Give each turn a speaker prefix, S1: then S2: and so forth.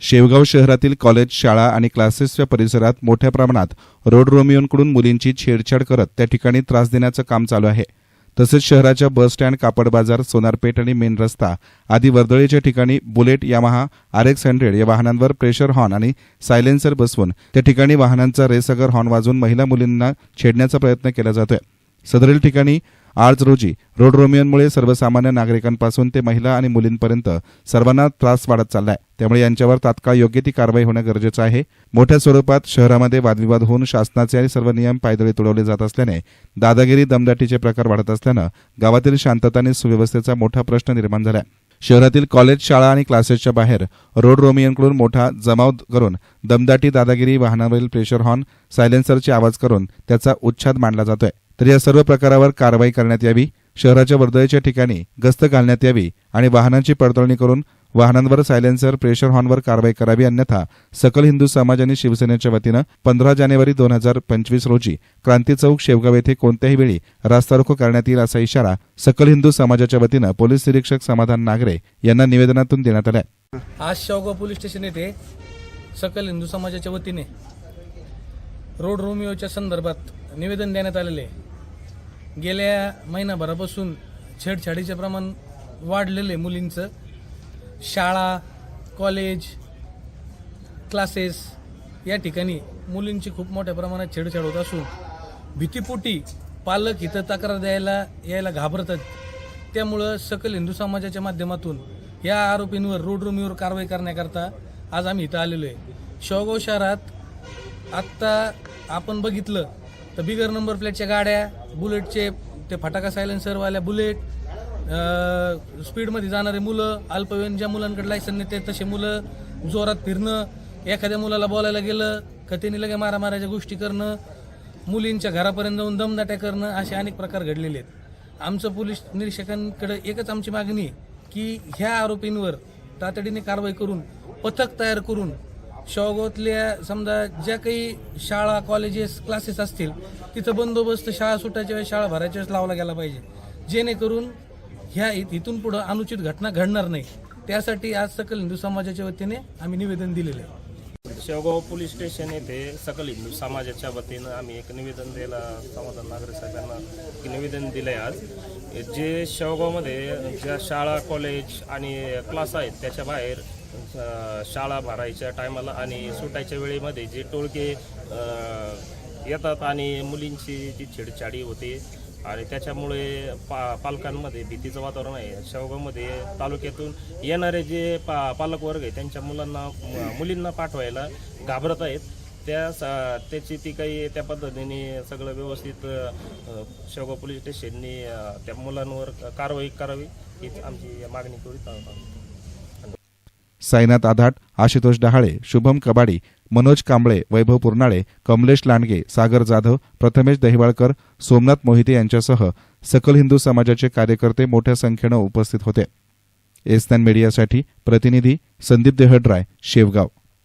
S1: शेवगाव शहरातील कॉलेज शाळा आणि क्लासेसच्या परिसरात मोठ्या प्रमाणात रोड रोमियोंकडून मुलींची छेडछाड करत त्या ठिकाणी त्रास देण्याचं काम चालू आहे. तसेच शहराच्या बस स्टँड कापड बाजार सोनारपेठ आणि मेन रस्ता आदी वर्दळीच्या ठिकाणी Bullet Yamaha R X hundred या वाहनांवर प्रेशर हॉर्न आणि सायलेन्सर बसवून त्या ठिकाणी वाहनांचा रेसगर हॉर्न वाजवून महिला मुलींना छेडण्याचा प्रयत्न केला जातोय. सदरील ठिकाणी आज रोजी रोड रोमियोंमुळे सर्वसामान्य नागरिकांपासून ते महिला आणि मुलींपर्यंत सर्वांना त्रास वाढत चाललाय. त्यामुळे यांच्यावर तात्काळ योग्य ती कारवाई होणं गरजेचं आहे. मोठ्या स्वरूपात शहरामध्ये वादविवाद होऊन शासनाचे आणि सर्व नियम पायदळी तुडवले जात असल्याने दादागिरी दमदाटीचे प्रकार वाढत असल्यानं गावातील शांतता आणि सुव्यवस्थेचा मोठा प्रश्न निर्माण झालाय. शहरातील कॉलेज शाळा आणि क्लासेसच्या बाहेर रोड रोमियनकडून मोठा जमाव करून दमदाटी दादागिरी वाहनावरील प्रेशर हॉर्न सायलेन्सरचे आवाज करून त्याचा उच्छाद मांडला जातोय. तर या सर्व प्रकारावर कारवाई करण्यात यावी. शहराच्या वर्दळीच्या ठिकाणी गस्त घालण्यात यावी आणि वाहनांची पडताळणी करून वाहनांवर सायलेन्सर प्रेशर हॉर्नवर कारवाई करावी अन्यथा सकल हिंदू समाज आणि शिवसेनेच्या वतीनं पंधरा जानेवारी दोन हजार पंचवीस रोजी क्रांती चौक शेवगाव येथे कोणत्याही वेळी रास्ता रोको करण्यात येईल असा इशारा सकल हिंदू समाजाच्या वतीनं पोलीस निरीक्षक समाधान नागरे यांना निवेदनातून देण्यात आलाय.
S2: आज शेवगाव पोलीस स्टेशन येथे सकल हिंदू समाजाच्या वतीने रोड रोमिओच्या संदर्भात निवेदन देण्यात आलेले आहे. गेल्या महिनाभरापासून छेडछाडीचे प्रमाण वाढलेले मुलींचं. शाळा कॉलेज क्लासेस या ठिकाणी मुलींची खूप मोठ्या प्रमाणात छेडछाड होत असून भीतीपोटी पालक इथं तक्रार द्यायला यायला घाबरतात. त्यामुळं सकल हिंदू समाजाच्या माध्यमातून या आरोपींवर रोडरूमीवर कारवाई करण्याकरता आज आम्ही इथं आलेलो आहे. शेवगाव शहरात आत्ता आपण बघितलं तर बिगर नंबर प्लेटच्या गाड्या बुलेटचे ते फटाका सायलेन्सरवाल्या बुलेट स्पीडमध्ये जाणारे मुलं अल्पवयीन ज्या मुलांकडे लायसन नाही ते तसे मुलं जोरात फिरणं एखाद्या मुलाला बोलायला गेलं का त्यांनी लगे मारामाराच्या गोष्टी करणं मुलींच्या घरापर्यंत जाऊन दमदाट्या करणं असे अनेक प्रकार घडलेले आहेत. आमचं पोलीस निरीक्षकांकडे एकच आमची मागणी की ह्या आरोपींवर तातडीने कारवाई करून पथक तयार करून शेवगावातल्या समजा ज्या काही शाळा कॉलेजेस क्लासेस असतील तिथं बंदोबस्त शाळा सुटायच्या वेळेस शाळा भरायच्या वेळेस लावला गेला पाहिजे. जेणेकरून ह्या इथून पुढं अनुचित घटना घडणार नाही. त्यासाठी आज सकल हिंदू समाजाच्या वतीने आम्ही निवेदन दिलेलं आहे.
S3: शेवगाव पोलीस स्टेशन येथे सकल हिंदू समाजाच्या वतीनं आम्ही एक निवेदन द्यायला समाधान नागरिक साहेबांना एक निवेदन दिलं आहे आज. जे शेवगावमध्ये ज्या शाळा कॉलेज आणि क्लास आहेत त्याच्या बाहेर शाळा भरायच्या टायमाला आणि सुटायच्या वेळेमध्ये जे टोळके येतात आणि मुलींची जी छेडछाडी होते आणि त्याच्यामुळे पा पालकांमध्ये भीतीचं वातावरण आहे. शेवगावमध्ये तालुक्यातून येणारे जे पा पालकवर्ग आहे त्यांच्या मुलांना मुलींना पाठवायला घाबरत आहेत. त्या सा- त्याची ती काही त्या पद्धतीने सगळं व्यवस्थित शेवगाव पोलीस स्टेशननी त्या मुलांवर कारवाई करावी हीच आमची मागणी करीत आहोत
S1: साईनाथ आधाट आशुतोष डहाळे शुभम कबाडी मनोज कांबळे वैभव पुरनाळे कमलेश लांडगे सागर जाधव प्रथमेश दहिवाळकर सोमनाथ मोहिते यांच्यासह सकल हिंदू समाजाचे कार्यकर्ते मोठ्या संख्येनं उपस्थित होते. एसन मीडियासाठी प्रतिनिधी संदीप देहड्राय शेवगाव.